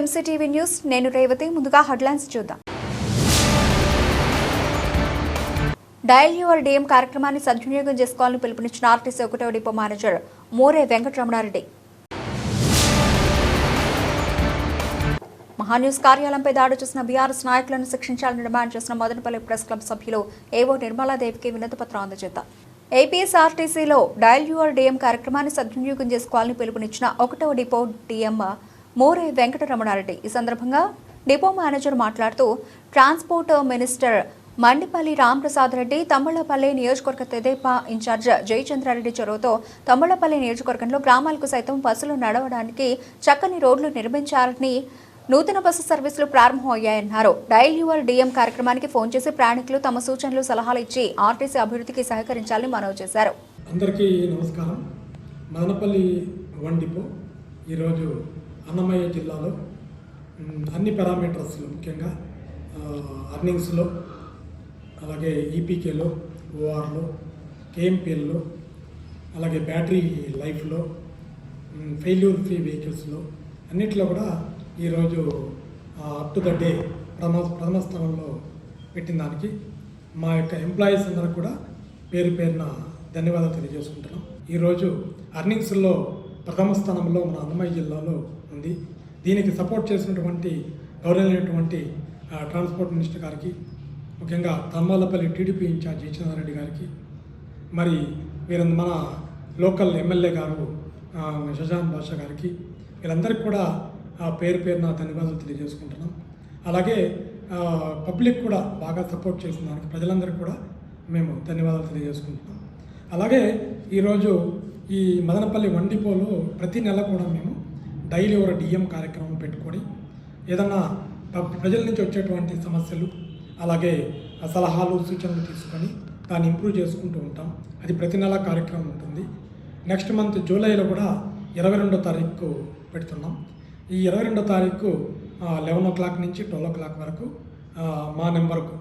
MCTV news నేను రేవతి ముందుగా headlines చూద్దాం. డయల్ యువర్ డిఎం కార్యక్రమాన్ని సద్వినియోగం చేసుకోవాలని పిలుపునిచ్చిన ఆర్టీసీ ఒకటో డిపో మేనేజర్ మోరే వెంకటరమణారెడ్డి. మహాన్యూస్ కార్యాలయంపై దాడి చేసిన బీఆర్ఎస్ నాయకులను శిక్షించాలని డిమాండ్ చేసిన మదనపల్లి ప్రెస్ క్లబ్ సభ్యులు ఏవో నిర్మలాదేవికి వినతి పత్రం అందజేద్దాం ఏపీఎస్ఆర్టీసీలో డయల్ యువర్ డిఎం కార్యక్రమాన్ని సద్వినియోగం చేసుకోవాలని పిలుపునిచ్చిన ఒకటో డిపో డిఎం మోరే వెంకటరమణారెడ్డి. ఈ సందర్భంగా డిపో మేనేజర్ మాట్లాడుతూ ట్రాన్స్పోర్ట్ మినిస్టర్ మండిపల్లి రాంప్రసాద్ రెడ్డి తమ్మళ్ళపల్లి నియోజకవర్గ తెదేపా ఇన్ఛార్జ్ జయచంద్రారెడ్డి చొరవతో తమ్మళ్ళపల్లి నియోజకవర్గంలో గ్రామాలకు సైతం బస్సులు నడవడానికి చక్కని రోడ్లు నిర్మించాలని నూతన బస్సు సర్వీసులు ప్రారంభం అయ్యాయన్నారు. డైల్ యువర్ డిఎం కార్యక్రమానికి ఫోన్ చేసి ప్రయాణికులు తమ సూచనలు సలహాలు ఇచ్చి ఆర్టీసీ అభివృద్ధికి సహకరించాలని మనవి చేశారు. అందరికీ నమస్కారం. మదనపల్లి వన్ డిపో ఈరోజు అన్నమయ్య జిల్లాలో అన్ని పారామీటర్స్లో ముఖ్యంగా అర్నింగ్స్లో అలాగే ఈపీకేలో ఓఆర్లో కేఎంపీఎల్లో అలాగే బ్యాటరీ లైఫ్లో ఫెయిల్యూర్ ఫ్రీ వెహికల్స్లో అన్నిట్లో కూడా ఈరోజు అప్ టు ద డే ప్రథమ ప్రథమ స్థానంలో పెట్టిన దానికి మా యొక్క ఎంప్లాయీస్ అందరూ కూడా పేరు పేరున ధన్యవాదాలు తెలియజేసుకుంటున్నాం. ఈరోజు అర్నింగ్స్లో ప్రథమ స్థానంలో మన అన్నమయ్య జిల్లాలో ఉంది దీనికి సపోర్ట్ చేసినటువంటి గౌరవమైనటువంటి ట్రాన్స్పోర్ట్ మినిస్టర్ గారికి ముఖ్యంగా తమ్మాలపల్లి టీడీపీ ఇన్ఛార్జ్ జయచంద్రారెడ్డి గారికి మరి వీరు మన లోకల్ ఎమ్మెల్యే గారు షజాన్ బాషా గారికి వీళ్ళందరికీ కూడా ఆ, పేరు పేరున ధన్యవాదాలు తెలియజేసుకుంటున్నాం. అలాగే పబ్లిక్ కూడా బాగా సపోర్ట్ చేసిన దానికి ప్రజలందరికీ కూడా మేము ధన్యవాదాలు తెలియజేసుకుంటున్నాం. అలాగే ఈరోజు ఈ మదనపల్లి వండిపోలో ప్రతి నెల కూడా మేము డైలీ ఒక డిఎం కార్యక్రమం పెట్టుకొని ఏదన్నా ప్రజల నుంచి వచ్చేటువంటి సమస్యలు అలాగే సలహాలు సూచనలు తీసుకొని దాన్ని ఇంప్రూవ్ చేసుకుంటూ ఉంటాం. అది ప్రతి నెల కార్యక్రమం ఉంటుంది. నెక్స్ట్ మంత్ జూలైలో కూడా ఇరవై రెండో తారీఖు పెడుతున్నాం. ఈ ఇరవై రెండో తారీఖు లెవెన్ ఓ క్లాక్ నుంచి ట్వెల్వ్ ఓ క్లాక్ వరకు మా నెంబర్కు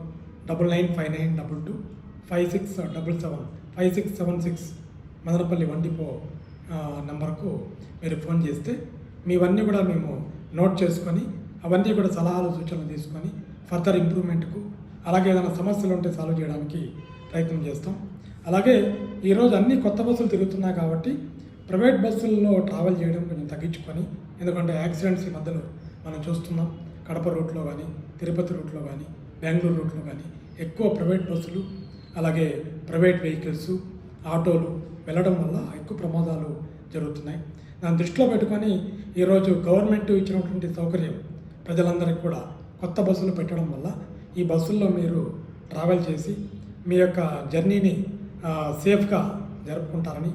double nine five nine double two five six double seven five six seven six Madanapalli వండిపో నెంబర్కు మీరు ఫోన్ చేస్తే మీవన్నీ కూడా మేము నోట్ చేసుకొని అవన్నీ కూడా సలహాలు సూచనలు తీసుకొని ఫర్దర్ ఇంప్రూవ్మెంట్కు అలాగే ఏదైనా సమస్యలు ఉంటే సాల్వ్ చేయడానికి ప్రయత్నం చేస్తాం. అలాగే ఈరోజు అన్ని కొత్త బస్సులు తిరుగుతున్నాయి కాబట్టి ప్రైవేట్ బస్సుల్లో ట్రావెల్ చేయడం కొంచెం తగ్గించుకొని ఎందుకంటే యాక్సిడెంట్స్ ఈ మధ్యలో మనం చూస్తున్నాం. కడప రూట్లో కానీ తిరుపతి రూట్లో కానీ బెంగళూరు రూట్లో కానీ ఎక్కువ ప్రైవేట్ బస్సులు అలాగే ప్రైవేట్ వెహికల్స్ ఆటోలు వెళ్ళడం వల్ల ఎక్కువ ప్రమాదాలు జరుగుతున్నాయి. దాన్ని దృష్టిలో పెట్టుకొని ఈరోజు గవర్నమెంట్ ఇచ్చినటువంటి సౌకర్యం ప్రజలందరికీ కూడా కొత్త బస్సులు పెట్టడం వల్ల ఈ బస్సుల్లో మీరు ట్రావెల్ చేసి మీ యొక్క జర్నీని సేఫ్గా జరుపుకుంటారని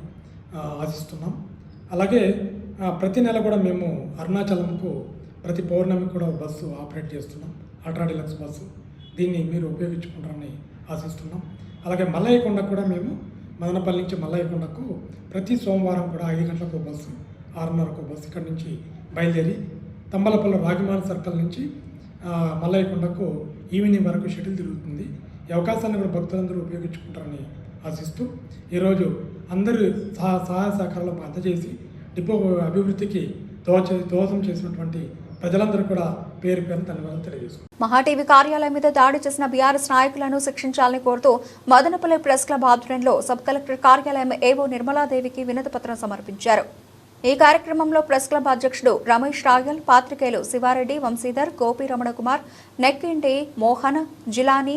ఆశిస్తున్నాం. అలాగే ప్రతి నెల కూడా మేము అరుణాచలంకు ప్రతి పౌర్ణమి కూడా బస్సు ఆపరేట్ చేస్తున్నాం. Ultra deluxe bus. దీన్ని మీరు ఉపయోగించుకుంటారని ఆశిస్తున్నాం. అలాగే మల్లయ్యకొండ కూడా మేము మదనపల్లి నుంచి మల్లయ్యకొండకు ప్రతి సోమవారం కూడా ఐదు గంటలకు బస్సు ఆరున్నరకు బస్సు ఇక్కడి నుంచి బయలుదేరి తంబలపల్లి రాగిమాన సర్కిల్ నుంచి మల్లయ్యకొండకు ఈవినింగ్ వరకు షటిల్ తిరుగుతుంది. ఈ అవకాశాన్ని కూడా భక్తులందరూ ఉపయోగించుకుంటారని ఆశిస్తూ ఈరోజు అందరూ సహా సహాయ సహకారాలు అందజేసి డిపో అభివృద్ధికి దోచ దోహదం చేసినటువంటి ప్రజలందరూ కూడా పేరు పేరు ధన్యవాదాలు తెలియజేసుకుంటారు మహాటీవీ కార్యాలయం మీద దాడి చేసిన బీఆర్ఎస్ నాయకులను శిక్షించాలని కోరుతూ మదనపల్లి ప్రెస్ క్లబ్ ఆధ్వర్యంలో సబ్ కలెక్టర్ కార్యాలయం ఏవో నిర్మలాదేవికి వినతి పత్రం సమర్పించారు. ఈ కార్యక్రమంలో ప్రెస్ క్లబ్ అధ్యక్షుడు రమేష్ రాయల్ పాత్రికేయులు శివారెడ్డి వంశీధర్ గోపి రమణకుమార్ నెక్కింటి మోహన్ జిలానీ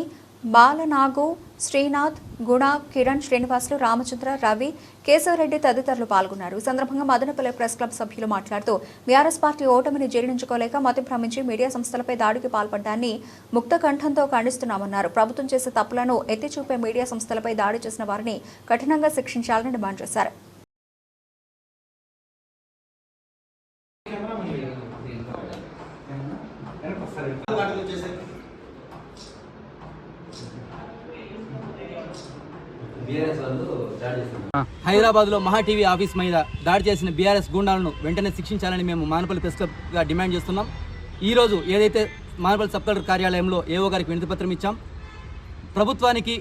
బాలనాగు శ్రీనాథ్ గుణ కిరణ్ శ్రీనివాసులు రామచంద్ర రవి కేశవరెడ్డి తదితరులు పాల్గొన్నారు. ఈ సందర్భంగా మదనపల్లె ప్రెస్ క్లబ్ సభ్యులు మాట్లాడుతూ బీఆర్ఎస్ పార్టీ ఓటమిని జీర్ణించుకోలేక మతి భ్రమించి మీడియా సంస్థలపై దాడికి పాల్పడ్డాన్ని ముక్త కంఠంతో ఖండిస్తున్నామన్నారు. ప్రభుత్వం చేసే తప్పులను ఎత్తి చూపే మీడియా సంస్థలపై దాడి చేసిన వారిని కఠినంగా శిక్షించాలని డిమాండ్ చేశారు. హైదరాబాద్లో హైదరాబాద్లో మహా టీవీ ఆఫీస్ మీద దాడి చేసిన బీఆర్ఎస్ గూండాలను వెంటనే శిక్షించాలని మేము మానపల్లి ప్రెస్ క్లబ్గా డిమాండ్ చేస్తున్నాం. ఈరోజు ఏదైతే మానపల్లి సబ్ కలెక్టర్ కార్యాలయంలో ఏవో గారికి వినతిపత్రం ఇచ్చాం ప్రభుత్వానికి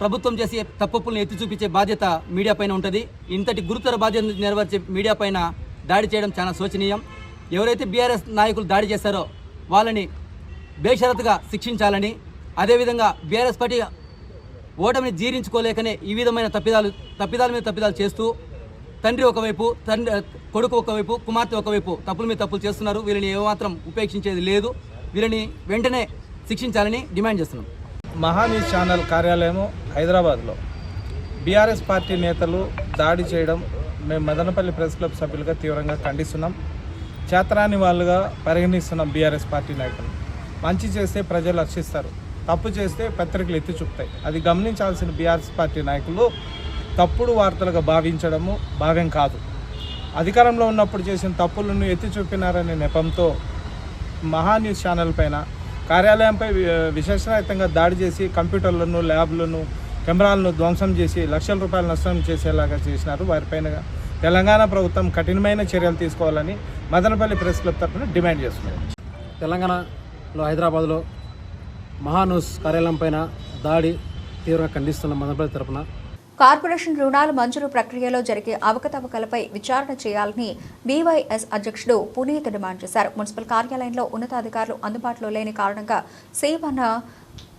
ప్రభుత్వం చేసే తప్పులను ఎత్తి చూపించే బాధ్యత మీడియా పైన ఉంటుంది. ఇంతటి గురుతర బాధ్యత నెరవేర్చే మీడియా పైన దాడి చేయడం చాలా శోచనీయం. ఎవరైతే బీఆర్ఎస్ నాయకులు దాడి చేశారో వాళ్ళని బేషరతుగా శిక్షించాలని అదేవిధంగా బీఆర్ఎస్ పార్టీ ఓటమిని జీర్ణించుకోలేకనే ఈ విధమైన తప్పిదాలు తప్పిదాల మీద తప్పిదాలు చేస్తూ తండ్రి ఒకవైపు తండ్రి కొడుకు ఒకవైపు కుమార్తె ఒకవైపు తప్పుల మీద తప్పులు చేస్తున్నారు. వీరిని ఏమాత్రం ఉపేక్షించేది లేదు. వీరిని వెంటనే శిక్షించాలని డిమాండ్ చేస్తున్నాం. మహాన్యూస్ ఛానల్ కార్యాలయము హైదరాబాద్లో. బీఆర్ఎస్ పార్టీ నేతలు దాడి చేయడం మేము మదనపల్లి ప్రెస్ క్లబ్ సభ్యులుగా తీవ్రంగా ఖండిస్తున్నాం. చేతరాని వాళ్ళుగా పరిగణిస్తున్నాం బీఆర్ఎస్ పార్టీ నాయకులు. మంచి చేస్తే ప్రజలు రక్షిస్తారు తప్పు చేస్తే పత్రికలు ఎత్తి చూపుతాయి. అది గమనించాల్సిన బీఆర్ఎస్ పార్టీ నాయకులు తప్పుడు వార్తలుగా భావించడము భావ్యం కాదు. అధికారంలో ఉన్నప్పుడు చేసిన తప్పులను ఎత్తి చూపినారనే నెపంతో మహాన్యూస్ ఛానల్ పైన కార్యాలయంపై విశేషరహితంగా దాడి చేసి కంప్యూటర్లను ల్యాబ్లను కెమెరాలను ధ్వంసం చేసి లక్షల రూపాయలు నష్టం చేసేలాగా చేసినారు. వారిపైన తెలంగాణ ప్రభుత్వం కఠినమైన చర్యలు తీసుకోవాలని మదనపల్లి ప్రెస్ క్లబ్ తరఫున డిమాండ్ చేస్తున్నారు. తెలంగాణలో హైదరాబాద్లో మహానూస్ కార్యాలయం పైన దాడి తీవ్రంగా ఖండిస్తున్న మదనపల్లి తరపున కార్పొరేషన్ రుణాల మంజూరు ప్రక్రియలో జరిగే అవకతవకలపై విచారణ చేయాలని బీవైఎస్ అధ్యక్షుడు పునీత్ డిమాండ్ చేశారు. మున్సిపల్ కార్యాలయంలో ఉన్నతాధికారులు అందుబాటులో లేని కారణంగా సేవన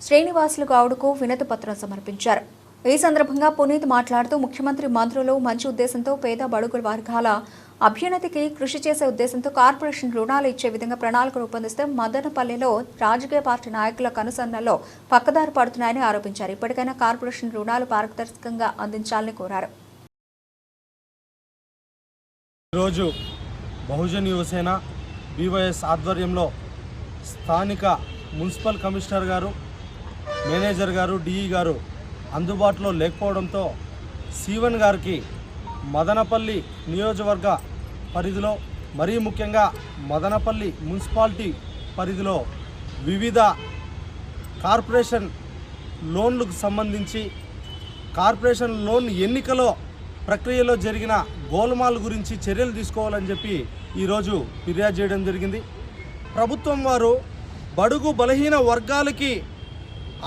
శ్రీనివాసులు గౌడ్కు వినతి పత్రం సమర్పించారు. ఈ సందర్భంగా పునీత్ మాట్లాడుతూ ముఖ్యమంత్రి మంత్రులు మంచి ఉద్దేశంతో పేద బడుగుల వర్గాల అభ్యున్నతికి కృషి చేసే ఉద్దేశంతో కార్పొరేషన్ రుణాలు ఇచ్చే విధంగా ప్రణాళిక రూపొందిస్తే మదనపల్లిలో రాజకీయ పార్టీ నాయకుల కనుసన్నల్లో పక్కదారి పడుతున్నాయని ఆరోపించారు. ఇప్పటికైనా కార్పొరేషన్ రుణాలు పారదర్శకంగా అందించాలని కోరారు. ఈరోజు బహుజన్ యువసేన బీవైఎస్ ఆధ్వర్యంలో స్థానిక మున్సిపల్ కమిషనర్ గారు మేనేజర్ గారు డిఈ గారు అందుబాటులో లేకపోవడంతో సీవన్ గారికి మదనపల్లి నియోజకవర్గ పరిధిలో మరీ ముఖ్యంగా మదనపల్లి మున్సిపాలిటీ పరిధిలో వివిధ కార్పొరేషన్ లోన్లకు సంబంధించి కార్పొరేషన్ లోన్ ఎన్నికలో ప్రక్రియలో జరిగిన గోల్మాల్ గురించి చర్యలు తీసుకోవాలని చెప్పి ఈరోజు ఫిర్యాదు చేయడం జరిగింది. ప్రభుత్వం వారు బడుగు బలహీన వర్గాలకి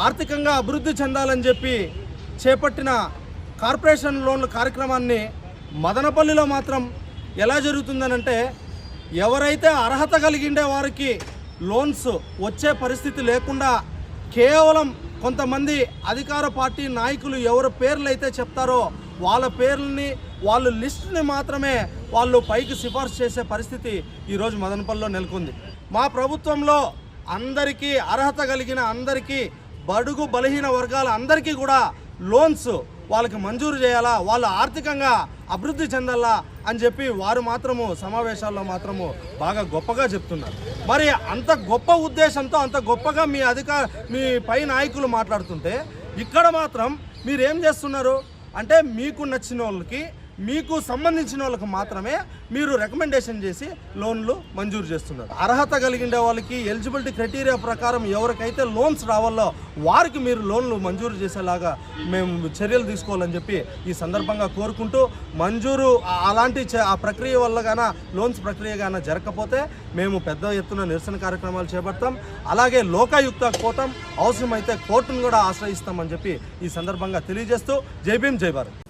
ఆర్థికంగా అభివృద్ధి చెందాలని చెప్పి చేపట్టిన కార్పొరేషన్ లోన్ల కార్యక్రమాన్ని మదనపల్లిలో మాత్రం ఎలా జరుగుతుందనంటే ఎవరైతే అర్హత కలిగిండే వారికి లోన్స్ వచ్చే పరిస్థితి లేకుండా కేవలం కొంతమంది అధికార పార్టీ నాయకులు ఎవరి పేర్లు అయితే చెప్తారో వాళ్ళ పేర్లని వాళ్ళ లిస్టుని మాత్రమే వాళ్ళు పైకి సిఫార్సు చేసే పరిస్థితి ఈరోజు మదనపల్లిలో నెలకొంది. మా ప్రభుత్వంలో అందరికీ అర్హత కలిగిన అందరికీ బడుగు బలహీన వర్గాల అందరికీ కూడా లోన్స్ వాళ్ళకి మంజూరు చేయాలా? వాళ్ళు ఆర్థికంగా అభివృద్ధి చెందాలా? అని చెప్పి వారు మాత్రము సమావేశాల్లో మాత్రము బాగా గొప్పగా చెప్తున్నారు. మరి అంత గొప్ప ఉద్దేశంతో అంత గొప్పగా మీ అధికార మీ పై నాయకులు మాట్లాడుతుంటే ఇక్కడ మాత్రం మీరేం చేస్తున్నారు? అంటే మీకు నచ్చిన వాళ్ళకి మీకు సంబంధించిన వాళ్ళకి మాత్రమే మీరు రికమెండేషన్ చేసి లోన్లు మంజూరు చేస్తున్నారు. అర్హత కలిగిన వాళ్ళకి ఎలిజిబిలిటీ క్రైటీరియా ప్రకారం ఎవరికైతే లోన్స్ రావాలో వారికి మీరు లోన్లు మంజూరు చేసేలాగా మేము చర్యలు తీసుకోవాలని చెప్పి ఈ సందర్భంగా కోరుకుంటూ మంజూరు అలాంటి చ- ఆ ప్రక్రియ వల్ల గాన లోన్స్ ప్రక్రియ గాన జరగకపోతే మేము పెద్ద ఎత్తున నిరసన కార్యక్రమాలు చేపడతాం. అలాగే లోకాయుక్తకు పోతాం. అవసరమైతే కోర్టును కూడా ఆశ్రయిస్తామని చెప్పి ఈ సందర్భంగా తెలియజేస్తూ జై భీమ్ జై Bharat.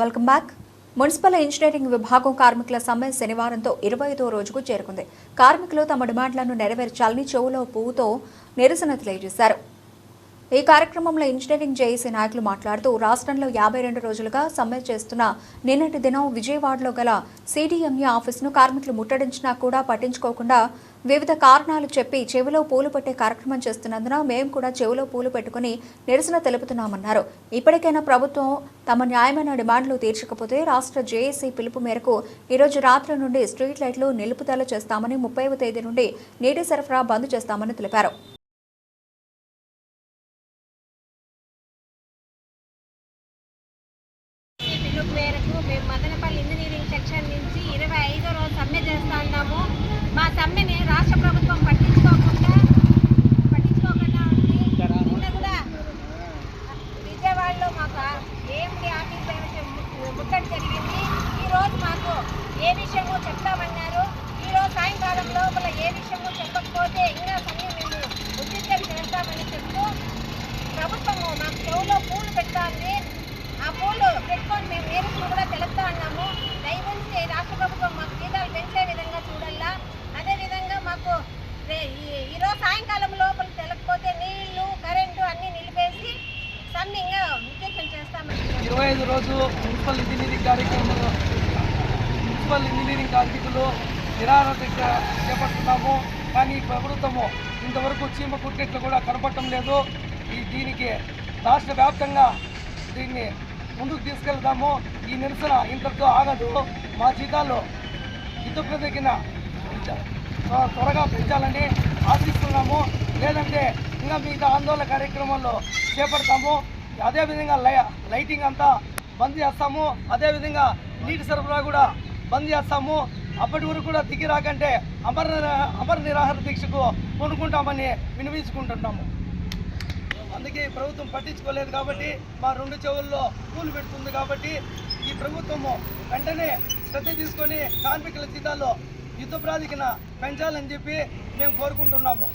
Welcome back municipal engineering విభాగం కార్మికుల సమ్మె శనివారంతో ఇరవై ఐదో రోజుకు చేరుకుంది. కార్మికులు తమ డిమాండ్లను నెరవేర్చాలని చెవులో పువ్వుతో నిరసన తెలియజేశారు. ఈ కార్యక్రమంలో ఇంజనీరింగ్ జేఏసీ నాయకులు మాట్లాడుతూ రాష్ట్రంలో యాభై రెండు రోజులుగా సమ్మె చేస్తున్న నిన్నటి దినం విజయవాడలో గల సిడిఎంఏ ఆఫీసును కార్మికులు ముట్టడించినా కూడా పట్టించుకోకుండా వివిధ కారణాలు చెప్పి చెవిలో పూలు పెట్టే కార్యక్రమం చేస్తున్నందున మేము కూడా చెవిలో పూలు పెట్టుకుని నిరసన తెలుపుతున్నామన్నారు. ఇప్పటికైనా ప్రభుత్వం తమ న్యాయమైన డిమాండ్లు తీర్చకపోతే రాష్ట్ర జేఏసీ పిలుపు మేరకు ఈరోజు రాత్రి నుండి స్ట్రీట్ లైట్లు నిలుపుదల చేస్తామని ముప్పైవ తేదీ నుండి నీటి సరఫరా బంద్ చేస్తామని తెలిపారు పిలుపు పిలుపు మేరకు మేము మదనపల్లి ఇంజనీరింగ్ సెక్షన్ నుంచి ఇరవై ఐదో రోజు సమ్మె చేస్తా ఉన్నాము మా సమ్మెని రాష్ట్ర ప్రభుత్వం పట్టించుకోకుండా పట్టించుకోకుండా ఉంది నిన్న కూడా విజయవాడలో మాకు ఏఎండి ఆఫీస్ దగ్గర ముట్టడి జరిగింది ఈ రోజు మాకు ఏ విషయమో చెప్తామన్నారు ఈ రోజు సాయంకాలం లోపల ఏ విషయమో చెప్పకపోతే ఇంకా సమ్మె మేము ఉద్రిక్తం చేస్తామని చెప్తూ ప్రభుత్వము మాకు చెవులో పూలు పెడుతోంది ఆ పూలు పెట్టుకొని మేము నేరుగా కూడా తెలుపుతా ఉన్నాము. దయవుంచి రాష్ట్ర ప్రభుత్వం మాకు జీతాలు పెంచే విధంగా చూడాలా అదేవిధంగా మాకు ఈ- ఈరోజు సాయంకాలం లోపల తెలకపోతే నీళ్ళు కరెంటు అన్నీ నిలిపేసి సమ్మింగా ఉద్దేశం చేస్తామని ఇరవై ఐదు రోజు మున్సిపల్ ఇంజనీరింగ్ కార్యక్రమంలో మున్సిపల్ ఇంజనీరింగ్ కార్మికులు నిరారతిక చేపడుతున్నాము. కానీ ప్రభుత్వము ఇంతవరకు చీమ కుట్టినట్లు కూడా కనపడటం లేదు. ఈ దీనికి రాష్ట్ర వ్యాప్తంగా దీన్ని ముందుకు తీసుకెళ్తాము ఈ నిరసన ఇంతటితో ఆగదు. మా జీతాల్లో ఇతరుల తగిన త్వరగా పెంచాలని ఆశిస్తున్నాము. లేదంటే ఇంకా మిగతా ఆందోళన కార్యక్రమాల్లో చేపడతాము. అదేవిధంగా లై లైటింగ్ అంతా బంద్ చేస్తాము. అదేవిధంగా నీటి సరఫరా కూడా బంద్ చేస్తాము. అప్పటి వరకు కూడా దిగి రాకంటే అమర అమర నిరాహార దీక్షకు కొనుక్కుంటామని వినిపించుకుంటున్నాము అందుకే ప్రభుత్వం పట్టించుకోలేదు కాబట్టి మా రెండు చెవుల్లో పూలు పెడుతుంది కాబట్టి ఈ ప్రభుత్వము వెంటనే శ్రద్ధ తీసుకొని కార్మికుల జీతాల్లో యుద్ధ ప్రాతికన పెంచాలని చెప్పి మేము కోరుకుంటున్నాము.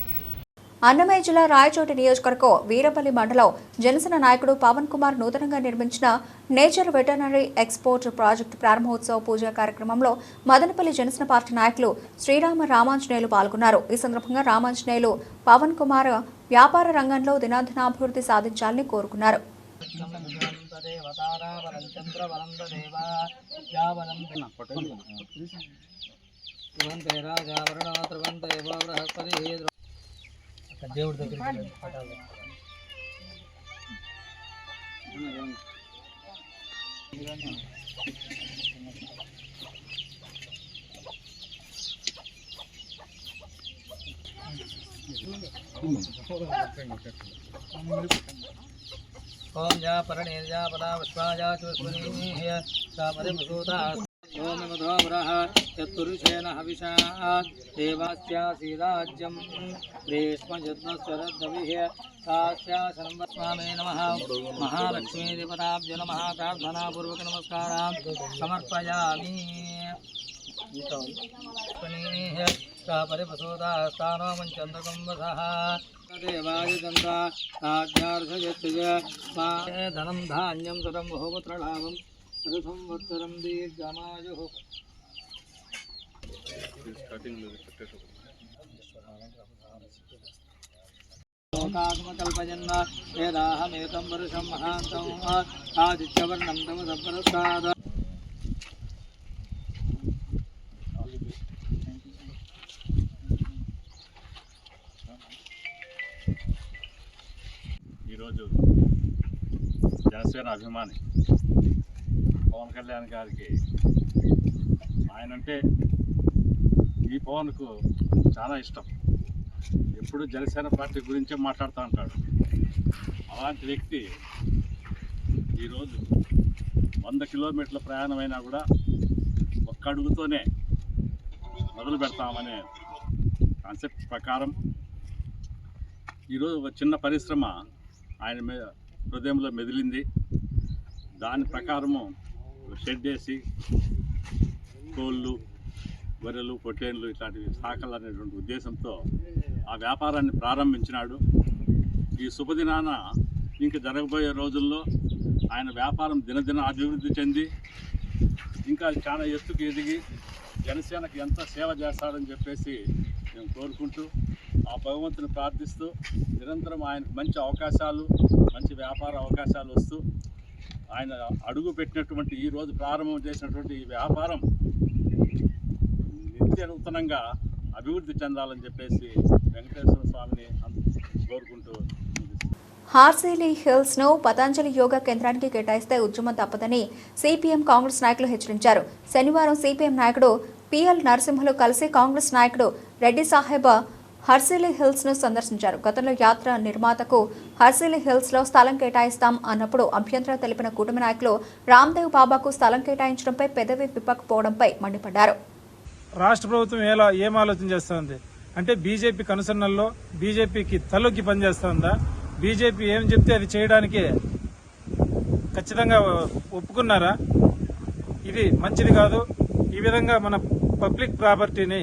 అన్నమయ్య జిల్లా రాయచోటి నియోజకవర్గం వీరపల్లి మండలం జనసేన నాయకుడు పవన్ కుమార్ నూతనంగా నిర్మించిన నేచర్ వెటర్నరీ ఎక్స్పోర్ట్ ప్రాజెక్టు ప్రారంభోత్సవ పూజా కార్యక్రమంలో మదనపల్లి జనసేన పార్టీ నాయకులు శ్రీరామ రామాంజనేయులు పాల్గొన్నారు. ఈ సందర్భంగా రామాంజనేయులు పవన్ కుమార్ వ్యాపార రంగంలో దినాదినాభివృద్ధి సాధించాలని కోరుకున్నారు. దేవుడి ओम जा परनेजा पदा विश्वाजा चुस्वनीह सामरे मसूता ओम मधो वरः यत्पुरुषेण हविषा देवास्या सीराज्यं रेष्मजद्मस्वरद्रविः सर्वस्वामे नमः नमः समर्पयामि परे वसोदास्तानो मञ्चन्द्रकंवसः धनं धान्यं सदं बहुपुत्र लोकात्मकल्पजन्म वर्षं महान्तम् आदित्यवर्णं तम सम्प्रसाद ఈరోజు జనసేన అభిమాని పవన్ కళ్యాణ్ గారికి ఆయనంటే ఈ పవన్కు చాలా ఇష్టం. ఎప్పుడు జనసేన పార్టీ గురించే మాట్లాడుతూ ఉంటాడు. అలాంటి వ్యక్తి ఈరోజు వంద కిలోమీటర్ల ప్రయాణమైనా కూడా ఒక్క అడుగుతోనే మొదలు పెడతామనే కాన్సెప్ట్ ప్రకారం ఈరోజు ఒక చిన్న పరిశ్రమ ఆయన మీద హృదయంలో మెదిలింది. దాని ప్రకారము షెడ్ వేసి కోళ్ళు గొర్రెలు పొట్టేళ్ళు ఇట్లాంటివి సాకలు అనేటువంటి ఉద్దేశంతో ఆ వ్యాపారాన్ని ప్రారంభించినాడు. ఈ శుభదినాన ఇంకా జరగబోయే రోజుల్లో ఆయన వ్యాపారం దినదిన అభివృద్ధి చెంది ఇంకా చాలా ఎత్తుకు ఎదిగి జనసేనకు ఎంత సేవ చేస్తాడని చెప్పేసి మేము కోరుకుంటూ ఆ భగవంతుని ప్రార్థిస్తూ నిరంతరం ఆయనకు మంచి అవకాశాలు మంచి వ్యాపార అవకాశాలు వస్తూ ఆయన అడుగు పెట్టినటువంటి ఈ రోజు ప్రారంభం చేసినటువంటి ఈ వ్యాపారం నిత్య నూతనంగా అభివృద్ధి చెందాలని చెప్పేసి వెంకటేశ్వర స్వామిని కోరుకుంటూ హార్సీలీ హిల్స్ను పతంజలి యోగా కేంద్రానికి కేటాయిస్తే ఉద్యమం తప్పదని సిపిఎం కాంగ్రెస్ నాయకులు హెచ్చరించారు. శనివారం సిపిఎం నాయకుడు పిఎల్ నరసింహులు కలిసి కాంగ్రెస్ నాయకుడు రెడ్డి సాహెబ్ హర్సిలీ హిల్స్ను సందర్శించారు. గతంలో యాత్ర నిర్మాతకు హర్సిలీ హిల్స్లో స్థలం కేటాయిస్తాం అన్నప్పుడు అభ్యంతరం తెలిపిన కూటమి నాయకులు రామ్దేవ్ బాబాకు స్థలం కేటాయించడంపై పెదవి విప్పకపోవడంపై మండిపడ్డారు. రాష్ట్ర ప్రభుత్వం ఎలా ఏం ఆలోచన చేస్తుంది? అంటే బీజేపీ కనుసన్నల్లో బీజేపీకి తలొక్కి పనిచేస్తుందా? బీజేపీ ఏం చెప్తే అది చేయడానికి ఖచ్చితంగా ఒప్పుకున్నారా? ఇది మంచిది కాదు. ఈ విధంగా మన పబ్లిక్ ప్రాపర్టీని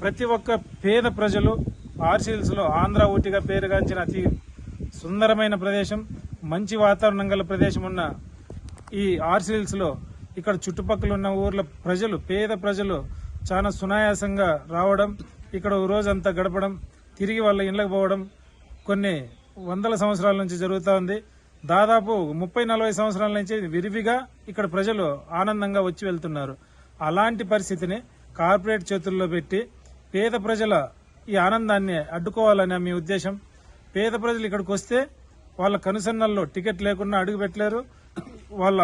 ప్రతి ఒక్క పేద ప్రజలు ఆర్సీల్స్లో ఆంధ్ర ఊటిగా పేరుగాంచిన అతి సుందరమైన ప్రదేశం మంచి వాతావరణం గల ప్రదేశం ఉన్న ఈ ఆర్సీల్స్లో ఇక్కడ చుట్టుపక్కల ఉన్న ఊర్ల ప్రజలు పేద ప్రజలు చాలా సునాయాసంగా రావడం ఇక్కడ రోజంతా గడపడం తిరిగి వాళ్ళ ఇళ్ళకి పోవడం కొన్ని వందల సంవత్సరాల నుంచి జరుగుతూ ఉంది. దాదాపు ముప్పై నలభై సంవత్సరాల నుంచి విరివిగా ఇక్కడ ప్రజలు ఆనందంగా వచ్చి వెళ్తున్నారు. అలాంటి పరిస్థితిని కార్పొరేట్ చేతుల్లో పెట్టి పేద ప్రజల ఈ ఆనందాన్ని అడ్డుకోవాలనే మీ ఉద్దేశం. పేద ప్రజలు ఇక్కడికి వస్తే వాళ్ళ కనుసన్నల్లో టికెట్ లేకుండా అడుగు పెట్టలేరు. వాళ్ళ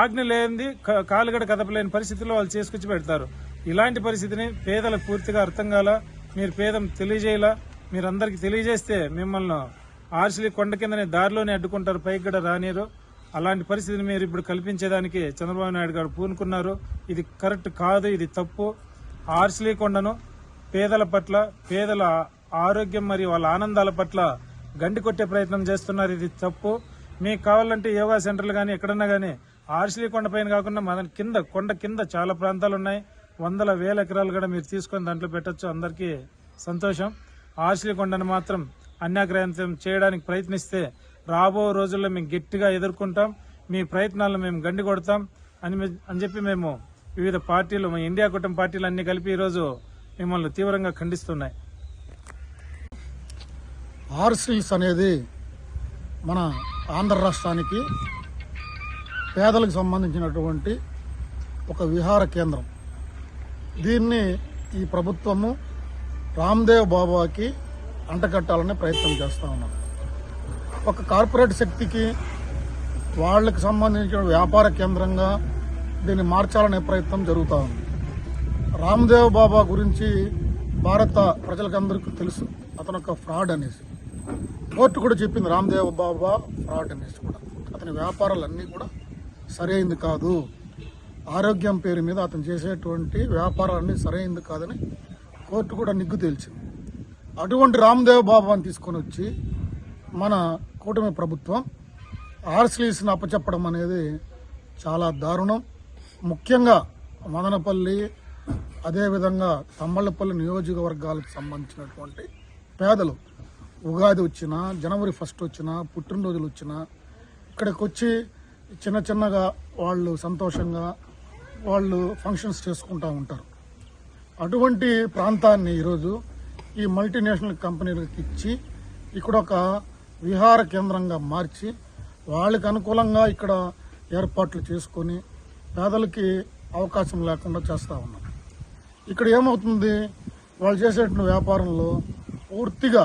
ఆజ్ఞ లేనిది కాలుగడ కదపలేని పరిస్థితుల్లో వాళ్ళు చేసుకొచ్చి పెడతారు. ఇలాంటి పరిస్థితిని పేదలకు పూర్తిగా అర్థం కాల మీరు పేదం తెలియజేయాల మీరు తెలియజేస్తే మిమ్మల్ని ఆర్సిలి కొండ కిందనే దారిలోనే అడ్డుకుంటారు పైకి కూడా రానిరు అలాంటి పరిస్థితిని మీరు ఇప్పుడు కల్పించేదానికి చంద్రబాబు నాయుడు గారు పూనుకున్నారు. ఇది కరెక్ట్ కాదు ఇది తప్పు. ఆర్సిలి కొండను పేదల పట్ల పేదల ఆరోగ్యం మరియు వాళ్ళ ఆనందాల పట్ల గండి కొట్టే ప్రయత్నం చేస్తున్నారు. ఇది తప్పు. మీకు కావాలంటే యోగా సెంటర్లు కానీ ఎక్కడన్నా కానీ ఆర్సిలీ కొండ పైన కాకుండా మన కింద కొండ కింద చాలా ప్రాంతాలు ఉన్నాయి వందల వేల ఎకరాలు కూడా మీరు తీసుకొని దాంట్లో పెట్టొచ్చు. అందరికీ సంతోషం. ఆర్సిలీ కొండను మాత్రం అన్యాగ్రహం చేయడానికి ప్రయత్నిస్తే రాబో రోజుల్లో మేము గట్టిగా ఎదుర్కొంటాం. మీ ప్రయత్నాలను మేము గండి కొడతాం. అని అని చెప్పి మేము వివిధ పార్టీలు మా ఇండియా కుటుంబ పార్టీలు అన్ని కలిపి ఈరోజు మిమ్మల్ని తీవ్రంగా ఖండిస్తున్నాయి. ఆర్సిల్స్ అనేది మన ఆంధ్ర రాష్ట్రానికి పేదలకు సంబంధించినటువంటి ఒక విహార కేంద్రం. దీన్ని ఈ ప్రభుత్వము రామ్దేవ్ బాబాకి అంటకట్టాలనే ప్రయత్నం చేస్తూ ఉన్నారు ఒక కార్పొరేట్ శక్తికి వాళ్ళకి సంబంధించిన వ్యాపార కేంద్రంగా దీన్ని మార్చాలనే ప్రయత్నం జరుగుతూ ఉంది. రామ్దేవ్ బాబా గురించి భారత ప్రజలకందరికీ తెలుసు. అతను ఒక ఫ్రాడ్ అనేసి. కోర్టు కూడా చెప్పింది రామ్దేవ్ బాబా ఫ్రాడ్ అనేసి కూడా. అతని వ్యాపారాలన్నీ కూడా సరైంది కాదు. ఆరోగ్యం పేరు మీద అతను చేసేటువంటి వ్యాపారాలన్నీ సరైంది కాదని కోర్టు కూడా నిగ్గు తేల్చింది. అటువంటి రామ్దేవ్ బాబాని తీసుకొని వచ్చి మన కూటమి ప్రభుత్వం ఆర్సిలీస్ని అప్పచెప్పడం అనేది చాలా దారుణం. ముఖ్యంగా మదనపల్లి అదేవిధంగా తమ్మళ్ళపల్లి నియోజకవర్గాలకు సంబంధించినటువంటి పేదలు ఉగాది వచ్చినా జనవరి ఫస్ట్ వచ్చినా పుట్టినరోజులు వచ్చినా ఇక్కడికి వచ్చి చిన్న చిన్నగా వాళ్ళు సంతోషంగా వాళ్ళు ఫంక్షన్స్ చేసుకుంటూ ఉంటారు. అటువంటి ప్రాంతాన్ని ఈరోజు ఈ మల్టీనేషనల్ కంపెనీలకు ఇచ్చి ఇక్కడ ఒక విహార కేంద్రంగా మార్చి వాళ్ళకి అనుకూలంగా ఇక్కడ ఏర్పాట్లు చేసుకొని పేదలకి అవకాశం లేకుండా చేస్తూ ఉన్నారు ఇక్కడ ఏమవుతుంది? వాళ్ళు చేసేటువంటి వ్యాపారంలో పూర్తిగా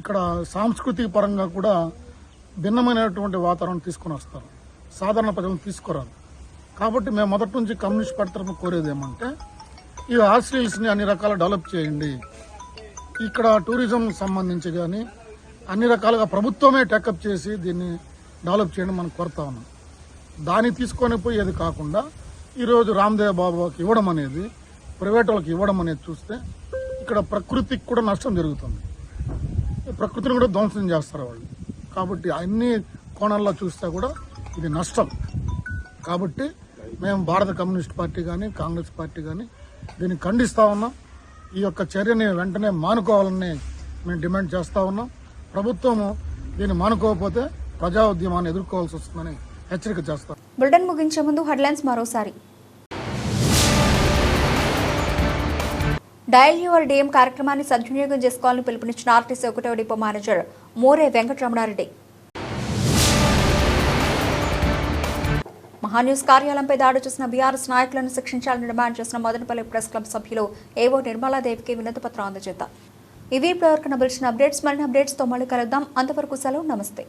ఇక్కడ సాంస్కృతిక పరంగా కూడా భిన్నమైనటువంటి వాతావరణం తీసుకొని వస్తారు. సాధారణ ప్రజలను తీసుకురారు కాబట్టి మేము మొదటి నుంచి కమ్యూనిస్ట్ పార్టీ తరఫున కోరేది ఏమంటే ఈ హాస్టల్స్ని అన్ని రకాల డెవలప్ చేయండి. ఇక్కడ టూరిజం సంబంధించి కానీ అన్ని రకాలుగా ప్రభుత్వమే టెకప్ చేసి దీన్ని డెవలప్ చేయడం మనం కోరుతా ఉన్నాం. దాన్ని తీసుకొని పోయేది కాకుండా ఈరోజు రామ్దేవ్ బాబాకి ఇవ్వడం అనేది ప్రైవేట్ వాళ్ళకి ఇవ్వడం అనేది చూస్తే ఇక్కడ ప్రకృతికి కూడా నష్టం జరుగుతుంది. ప్రకృతిని కూడా ధ్వంసం చేస్తారు వాళ్ళు. కాబట్టి అన్ని కోణాల్లో చూస్తే కూడా ఇది నష్టం. కాబట్టి మేము భారత కమ్యూనిస్ట్ పార్టీ కానీ కాంగ్రెస్ పార్టీ కానీ దీన్ని ఖండిస్తూ ఉన్నాం. ఈ యొక్క చర్యని వెంటనే మానుకోవాలని మేము డిమాండ్ చేస్తూ ఉన్నాం. ప్రభుత్వము దీన్ని మానుకోకపోతే ప్రజా ఉద్యమాన్ని ఎదుర్కోవాల్సి వస్తుందని హెచ్చరిక చేస్తాం బులెటిన్ ముగించే ముందు హెడ్లైన్స్ మరోసారి. డయల్ యువర్ డిఎం కార్యక్రమాన్ని సద్వినియోగం చేసుకోవాలని పిలుపునిచ్చిన ఆర్టీసీ ఒకటో డిపో మేనేజర్ మోరే వెంకటరమణారెడ్డి. మహాన్యూస్ కార్యాలయంపై దాడి చేసిన బీఆర్ఎస్ నాయకులను శిక్షించాలని డిమాండ్ చేసిన మదనపల్లి ప్రెస్ క్లబ్ సభ్యులు ఏవో నిర్మలాదేవికి వినతి పత్రం అందజేద్దాం ఇవి ఇప్పటివరకు పిలిచిన అప్డేట్స్. మరిన్ని అప్డేట్స్తో మళ్ళీ కలుద్దాం. అంతవరకు సెలవు. నమస్తే.